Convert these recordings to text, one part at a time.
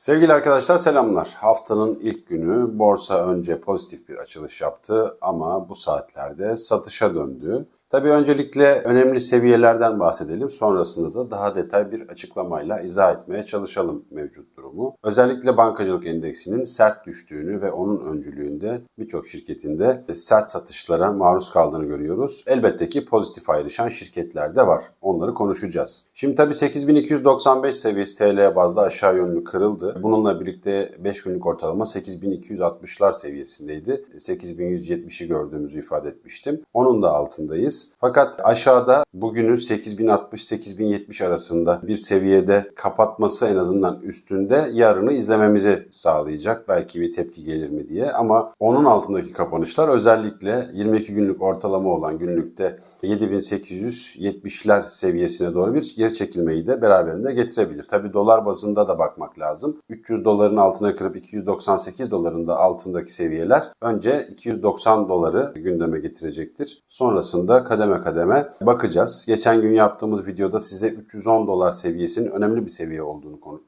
Sevgili arkadaşlar selamlar. Haftanın ilk günü borsa önce pozitif bir açılış yaptı ama bu saatlerde satışa döndü. Tabii öncelikle önemli seviyelerden bahsedelim. Sonrasında da daha detay bir açıklamayla izah etmeye çalışalım mevcut durumu. Özellikle bankacılık endeksinin sert düştüğünü ve onun öncülüğünde birçok şirketinde sert satışlara maruz kaldığını görüyoruz. Elbette ki pozitif ayrışan şirketler de var. Onları konuşacağız. Şimdi tabii 8295 seviyesi TL bazda aşağı yönlü kırıldı. Bununla birlikte 5 günlük ortalama 8260'lar seviyesindeydi. 8170'i gördüğümüzü ifade etmiştim. Onun da altındayız. Fakat aşağıda bugünü 8060-8070 arasında bir seviyede kapatması en azından üstünde yarını izlememizi sağlayacak. Belki bir tepki gelir mi diye ama onun altındaki kapanışlar özellikle 22 günlük ortalama olan günlükte 7870'ler seviyesine doğru bir geri çekilmeyi de beraberinde getirebilir. Tabi dolar bazında da bakmak lazım. 300 doların altına kırıp 298 doların da altındaki seviyeler önce 290 doları gündeme getirecektir. Sonrasında kademe kademe bakacağız. Geçen gün yaptığımız videoda size 310 dolar seviyesinin önemli bir seviye olduğunu konu-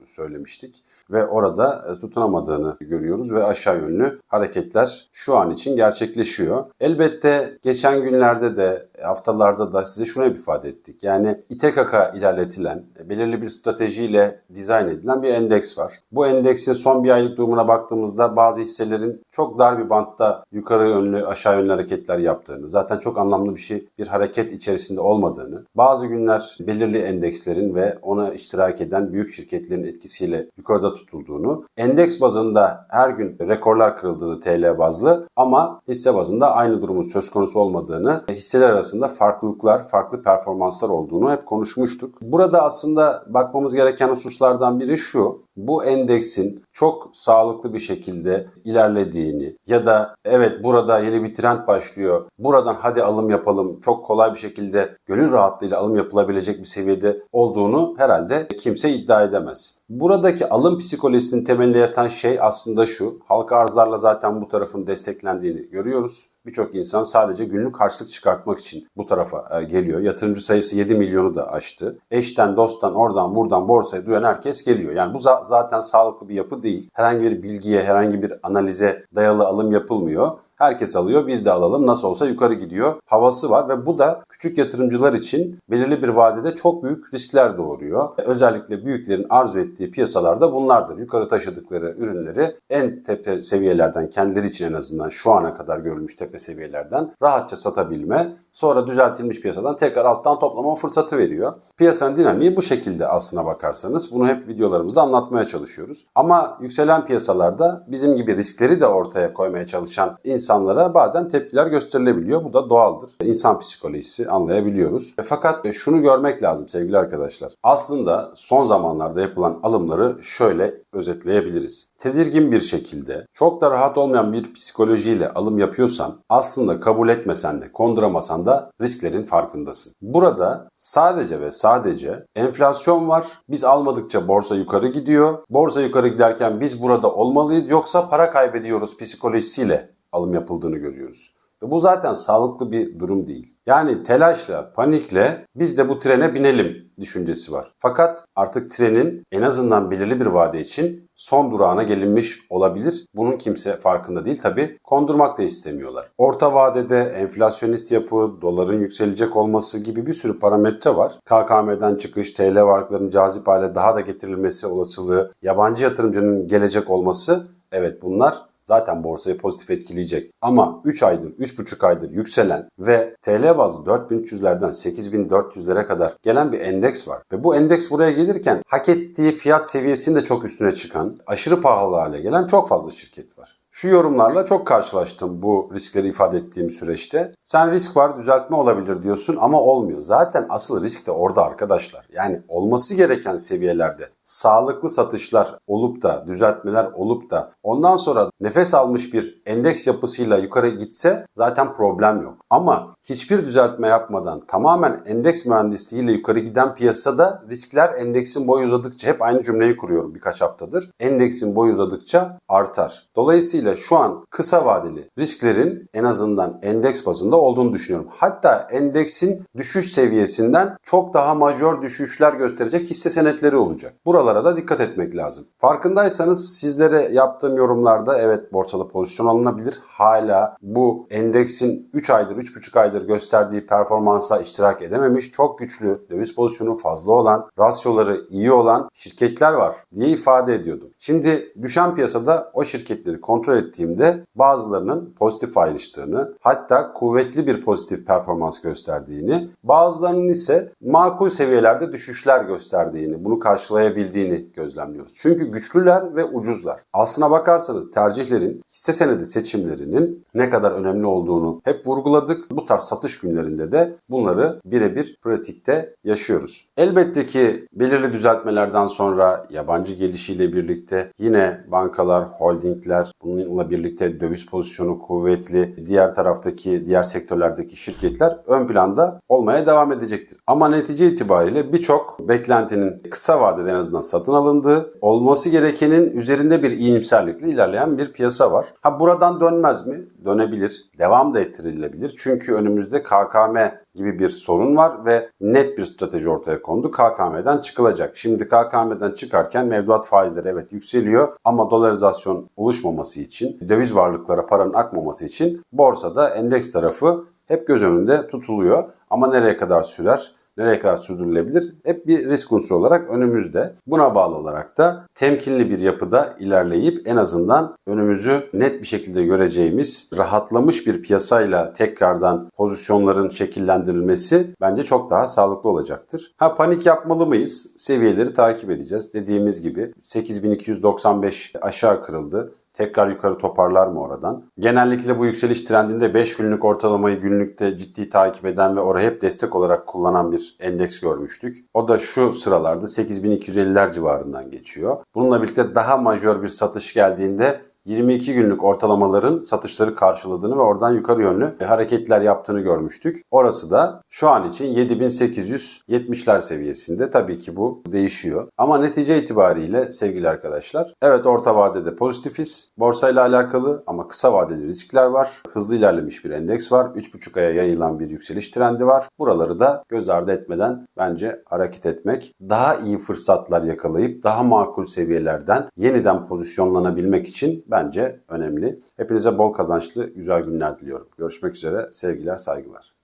Ve orada e, tutunamadığını görüyoruz ve aşağı yönlü hareketler şu an için gerçekleşiyor. Elbette geçen günlerde de haftalarda da size şunu ifade ettik. Yani ite kaka ilerletilen, e, belirli bir stratejiyle dizayn edilen bir endeks var. Bu endeksin son bir aylık durumuna baktığımızda bazı hisselerin çok dar bir bantta yukarı yönlü aşağı yönlü hareketler yaptığını, zaten çok anlamlı bir şey bir hareket içerisinde olmadığını, bazı günler belirli endekslerin ve ona iştirak eden büyük şirketlerin etkisiyle yukarıda tutulduğunu, endeks bazında her gün rekorlar kırıldığını TL bazlı ama hisse bazında aynı durumun söz konusu olmadığını, hisseler arasında farklılıklar, farklı performanslar olduğunu hep konuşmuştuk. Burada aslında bakmamız gereken hususlardan biri şu. Bu endeksin çok sağlıklı bir şekilde ilerlediğini ya da evet burada yeni bir trend başlıyor. Buradan hadi alım yapalım. Çok kolay bir şekilde gönül rahatlığıyla alım yapılabilecek bir seviyede olduğunu herhalde kimse iddia edemez. Buradaki alım psikolojisinin temelinde yatan şey aslında şu. Halka arzlarla zaten bu tarafın desteklendiğini görüyoruz. Birçok insan sadece günlük harçlık çıkartmak için bu tarafa e, geliyor. Yatırımcı sayısı 7 milyonu da aştı. Eşten, dosttan, oradan, buradan borsaya duyan herkes geliyor. Yani bu za- zaten sağlıklı bir yapı değil. Herhangi bir bilgiye, herhangi bir analize dayalı alım yapılmıyor. Herkes alıyor, biz de alalım. Nasıl olsa yukarı gidiyor. Havası var ve bu da küçük yatırımcılar için belirli bir vadede çok büyük riskler doğuruyor. Özellikle büyüklerin arzu ettiği piyasalarda bunlardır. Yukarı taşıdıkları ürünleri en tepe seviyelerden kendileri için en azından şu ana kadar görülmüş tepe seviyelerden rahatça satabilme, sonra düzeltilmiş piyasadan tekrar alttan toplama fırsatı veriyor. Piyasanın dinamiği bu şekilde aslına bakarsanız. Bunu hep videolarımızda anlatmaya çalışıyoruz. Ama yükselen piyasalarda bizim gibi riskleri de ortaya koymaya çalışan insanlara bazen tepkiler gösterilebiliyor. Bu da doğaldır. İnsan psikolojisi anlayabiliyoruz. E, Fakat şunu görmek lazım sevgili arkadaşlar. Aslında son zamanlarda yapılan alımları şöyle özetleyebiliriz. Tedirgin bir şekilde, çok da rahat olmayan bir psikolojiyle alım yapıyorsan aslında kabul etmesen de, konduramasan da risklerin farkındasın. Burada sadece ve sadece enflasyon var. Biz almadıkça borsa yukarı gidiyor. Borsa yukarı giderken biz burada olmalıyız yoksa para kaybediyoruz psikolojisiyle alım yapıldığını görüyoruz. Ve bu zaten sağlıklı bir durum değil. Yani telaşla, panikle biz de bu trene binelim düşüncesi var. Fakat artık trenin en azından belirli bir vade için son durağına gelinmiş olabilir. Bunun kimse farkında değil. Tabi kondurmak da istemiyorlar. Orta vadede enflasyonist yapı, doların yükselecek olması gibi bir sürü parametre var. KKM'den çıkış, TL varlıkların cazip hale daha da getirilmesi olasılığı, yabancı yatırımcının gelecek olması evet bunlar zaten borsayı pozitif etkileyecek. Ama 3 aydır, 3,5 aydır yükselen ve TL bazlı 4300'lerden 8400'lere kadar gelen bir endeks var. Ve bu endeks buraya gelirken hak ettiği fiyat seviyesinin de çok üstüne çıkan, aşırı pahalı hale gelen çok fazla şirket var. Şu yorumlarla çok karşılaştım bu riskleri ifade ettiğim süreçte. Sen risk var düzeltme olabilir diyorsun ama olmuyor. Zaten asıl risk de orada arkadaşlar. Yani olması gereken seviyelerde sağlıklı satışlar olup da düzeltmeler olup da ondan sonra nefes almış bir endeks yapısıyla yukarı gitse zaten problem yok. Ama hiçbir düzeltme yapmadan tamamen endeks mühendisliğiyle yukarı giden piyasada riskler endeksin boyu uzadıkça hep aynı cümleyi kuruyorum birkaç haftadır. Endeksin boyu uzadıkça artar. Dolayısıyla Dolayısıyla şu an kısa vadeli risklerin en azından endeks bazında olduğunu düşünüyorum. Hatta endeksin düşüş seviyesinden çok daha majör düşüşler gösterecek hisse senetleri olacak. Buralara da dikkat etmek lazım. Farkındaysanız sizlere yaptığım yorumlarda evet borsada pozisyon alınabilir. Hala bu endeksin 3 aydır 3,5 aydır gösterdiği performansa iştirak edememiş çok güçlü döviz pozisyonu fazla olan rasyoları iyi olan şirketler var diye ifade ediyordum. Şimdi düşen piyasada o şirketleri kontrol ettiğimde bazılarının pozitif ayrıştığını hatta kuvvetli bir pozitif performans gösterdiğini bazılarının ise makul seviyelerde düşüşler gösterdiğini bunu karşılayabildiğini gözlemliyoruz. Çünkü güçlüler ve ucuzlar. Aslına bakarsanız tercihlerin hisse senedi seçimlerinin ne kadar önemli olduğunu hep vurguladık. Bu tarz satış günlerinde de bunları birebir pratikte yaşıyoruz. Elbette ki belirli düzeltmelerden sonra yabancı gelişiyle birlikte yine bankalar, holdingler, bununla birlikte döviz pozisyonu kuvvetli, diğer taraftaki, diğer sektörlerdeki şirketler ön planda olmaya devam edecektir. Ama netice itibariyle birçok beklentinin kısa vadede en azından satın alındığı, olması gerekenin üzerinde bir iyimserlikle ilerleyen bir piyasa var. Ha buradan dönmez mi? Dönebilir. Devam da ettirilebilir. Çünkü önümüzde KKM gibi bir sorun var ve net bir strateji ortaya kondu. KKM'den çıkılacak. Şimdi KKM'den çıkarken mevduat faizleri evet yükseliyor ama dolarizasyon oluşmaması için, döviz varlıklara paranın akmaması için borsada endeks tarafı hep göz önünde tutuluyor. Ama nereye kadar sürer? nereye kadar sürdürülebilir? Hep bir risk unsuru olarak önümüzde. Buna bağlı olarak da temkinli bir yapıda ilerleyip en azından önümüzü net bir şekilde göreceğimiz rahatlamış bir piyasayla tekrardan pozisyonların şekillendirilmesi bence çok daha sağlıklı olacaktır. Ha panik yapmalı mıyız? Seviyeleri takip edeceğiz. Dediğimiz gibi 8295 aşağı kırıldı tekrar yukarı toparlar mı oradan? Genellikle bu yükseliş trendinde 5 günlük ortalamayı günlükte ciddi takip eden ve orayı hep destek olarak kullanan bir endeks görmüştük. O da şu sıralarda 8250'ler civarından geçiyor. Bununla birlikte daha majör bir satış geldiğinde 22 günlük ortalamaların satışları karşıladığını ve oradan yukarı yönlü hareketler yaptığını görmüştük. Orası da şu an için 7870'ler seviyesinde. Tabii ki bu değişiyor. Ama netice itibariyle sevgili arkadaşlar, evet orta vadede pozitifiz. Borsayla alakalı ama kısa vadeli riskler var. Hızlı ilerlemiş bir endeks var. 3,5 aya yayılan bir yükseliş trendi var. Buraları da göz ardı etmeden bence hareket etmek, daha iyi fırsatlar yakalayıp daha makul seviyelerden yeniden pozisyonlanabilmek için bence önemli. Hepinize bol kazançlı güzel günler diliyorum. Görüşmek üzere. Sevgiler, saygılar.